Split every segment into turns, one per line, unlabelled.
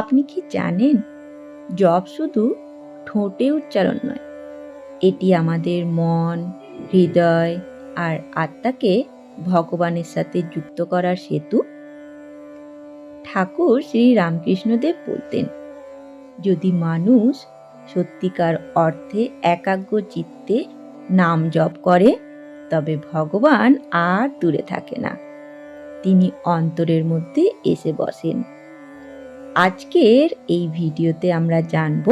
আপনি কি জানেন? জপ শুধু ঠোঁটে উচ্চারণ নয়, এটি আমাদের মন, হৃদয় আর আত্মাকে ভগবানের সাথে যুক্ত করার সেতু। ঠাকুর শ্রী রামকৃষ্ণদেব বলতেন, যদি মানুষ সত্যিকার অর্থে একাগ্র চিত্তে নাম জপ করে, তবে ভগবান আর দূরে থাকে না। তিনি অন্তরের মধ্যে এসে বসেন। আজকের এই ভিডিওতে আমরা জানব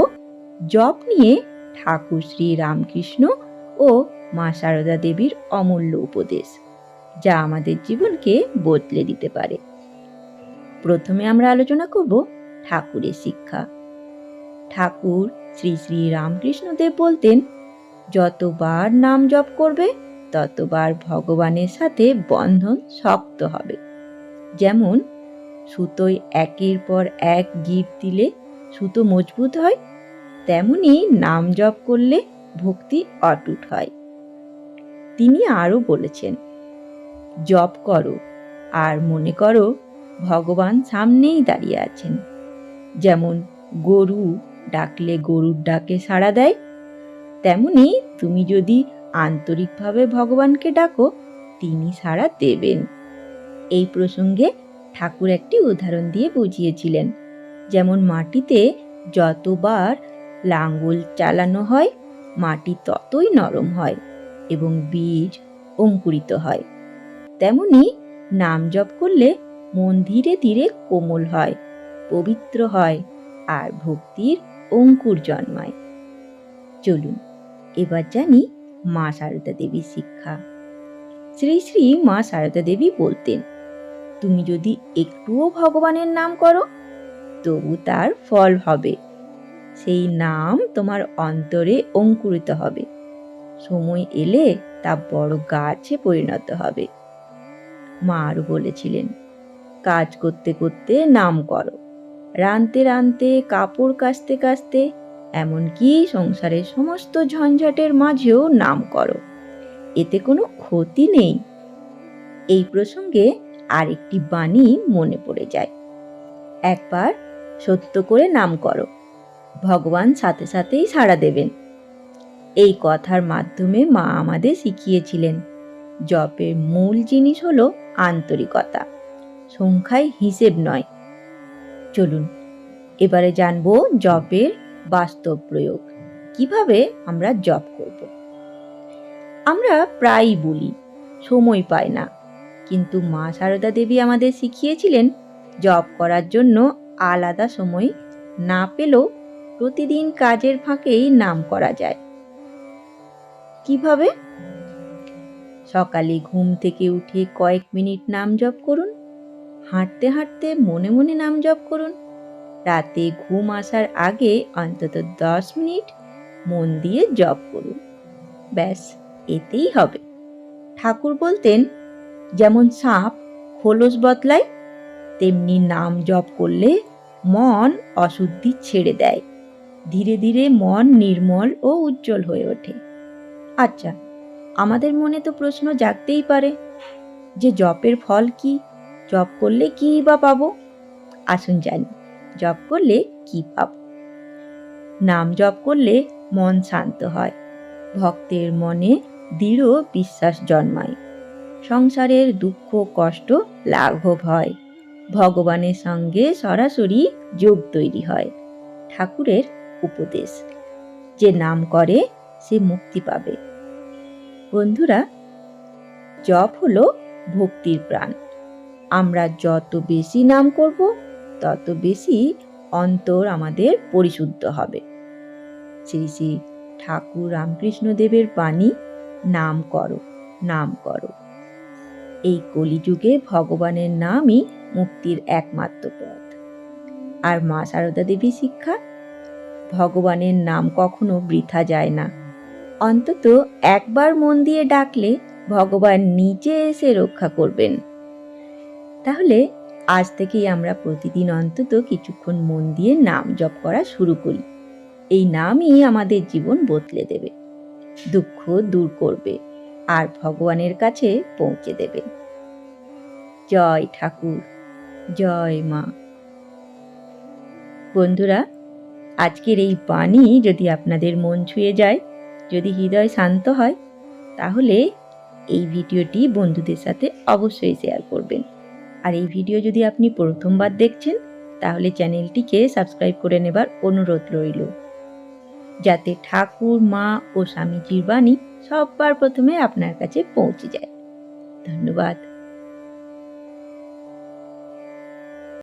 জপ নিয়ে ঠাকুর শ্রী রামকৃষ্ণ ও মা সারদা দেবীর অমূল্য উপদেশ, যা আমাদের জীবনকে বদলে দিতে পারে। প্রথমে আমরা আলোচনা করব ঠাকুরের শিক্ষা। ঠাকুর শ্রী শ্রী রামকৃষ্ণদেব বলতেন, যতবার নাম জপ করবে, ততবার ভগবানের সাথে বন্ধন শক্ত হবে। যেমন সুতোয় একের পর এক গিট দিলে সুতো মজবুত হয়, তেমনি নাম জপ করলে ভক্তি অটুট হয়। তিনি আরও বলেছেন, জপ করো আর মনে করো ভগবান সামনেই দাঁড়িয়ে আছেন। যেমন গরু ডাকলে গরুর ডাকে সাড়া দেয়, তেমনি তুমি যদি আন্তরিকভাবে ভগবানকে ডাকো, তিনি সাড়া দেবেন। এই প্রসঙ্গে ঠাকুর একটি উদাহরণ দিয়ে বুঝিয়েছিলেন। যেমন মাটিতে যতবার লাঙ্গল চালানো হয়, মাটি ততই নরম হয় এবং বীজ অঙ্কুরিত হয়। তেমনি নাম জপ করলে মন ধীরে ধীরে কোমল হয়, পবিত্র হয় আর ভক্তির অঙ্কুর জন্মায়। চলুন, এবার জানি মা সারদা দেবীর শিক্ষা। শ্রী শ্রী মা সারদা দেবী বলতেন তুমি যদি একটুও ভগবানের নাম করো, তবু তার ফল হবে। সেই নাম তোমার অন্তরে অঙ্কুরিত হবে। সময় এলে তা বড় গাছে পরিণত হবে। মা আরও বলেছিলেন, কাজ করতে করতে নাম করো। রানতে রানতে, কাপড় কাচতে কাচতে, এমনকি সংসারের সমস্ত ঝঞ্ঝাটের মাঝেও নাম করো। এতে কোনো ক্ষতি নেই। এই প্রসঙ্গে আরেকটি বাণী মনে পড়ে যায়। একবার সত্য করে নাম করো। ভগবান সাথে সাথেই সাড়া দেবেন। এই কথার মাধ্যমে মা আমাদের শিখিয়েছিলেন, জপের মূল জিনিস হলো আন্তরিকতা। সংখ্যায় হিসেব নয়। চলুন, এবারে জানব জপের বাস্তব প্রয়োগ। কীভাবে আমরা জপ করব? আমরা প্রায়ই বলি, সময় পায় না। কিন্তু মা সারদা দেবী আমাদের শিখিয়েছিলেন জব করার জন্য আলাদা সময় না পেলেও প্রতিদিন কাজের ফাঁকেই নাম করা যায়। কীভাবে? সকালে ঘুম থেকে উঠে কয়েক মিনিট নাম জপ করুন, হাঁটতে হাঁটতে মনে মনে নাম জপ করুন। রাতে ঘুম আসার আগে অন্তত দশ মিনিট মন দিয়ে জপ করুন। ব্যাস, এতেই হবে। ঠাকুর বলতেন যেমন সাপ খোলস বদলায়, তেমনি নাম জপ করলে মন অশুদ্ধি ছেড়ে দেয়। ধীরে ধীরে মন নির্মল ও উজ্জ্বল হয়ে ওঠে। আচ্ছা আমাদের মনে তো প্রশ্ন জাগতেই পারে যে জপের ফল কি? জপ করলে কি বা পাবো? আসুন জানি, জপ করলে কি পাব? নাম জপ করলে মন শান্ত হয়, ভক্তের মনে দৃঢ় বিশ্বাস জন্মায়। সংসারের দুঃখ, কষ্ট, লাঘব হয়। ভগবানের সঙ্গে সরাসরি যোগ তৈরি হয়। ঠাকুরের উপদেশ। যে নাম করে, সে মুক্তি পাবে। বন্ধুরা, জপ হলো ভক্তির প্রাণ। আমরা যত বেশি নাম করব, তত বেশি অন্তর আমাদের পরিশুদ্ধ হবে। শ্রী শ্রী ঠাকুর রামকৃষ্ণ দেবের বাণী, নাম করো নাম করো। এই কলিযুগে ভগবানের নামই মুক্তির একমাত্র পথ। আর মা সারদা দেবী শিক্ষা? ভগবানের নাম কখনো বৃথা যায় না। অন্তত একবার মন দিয়ে ডাকলে ভগবান নিজে এসে রক্ষা করবেন। তাহলে আজ থেকেই আমরা প্রতিদিন অন্তত কিছুক্ষণ মন দিয়ে নাম জপ করা শুরু করি। এই নামই আমাদের জীবন বদলে দেবে। দুঃখ দূর করবে। আর ভগবানের কাছে পৌঁছে দেবে। জয় ঠাকুর, জয় মা। বন্ধুরা, আজকের এই বাণী যদি আপনাদের মন ছুঁয়ে যায়, যদি হৃদয় শান্ত হয়, তাহলে এই ভিডিওটি বন্ধুদের সাথে অবশ্যই শেয়ার করবেন। আর এই ভিডিও যদি আপনি প্রথমবার দেখছেন, তাহলে চ্যানেলটিকে সাবস্ক্রাইব করে নেবার অনুরোধ রইল। যাতে ঠাকুর মা ও স্বামীজির বাণী সবার প্রথমে আপনার কাছে পৌঁছে যায়। ধন্যবাদ।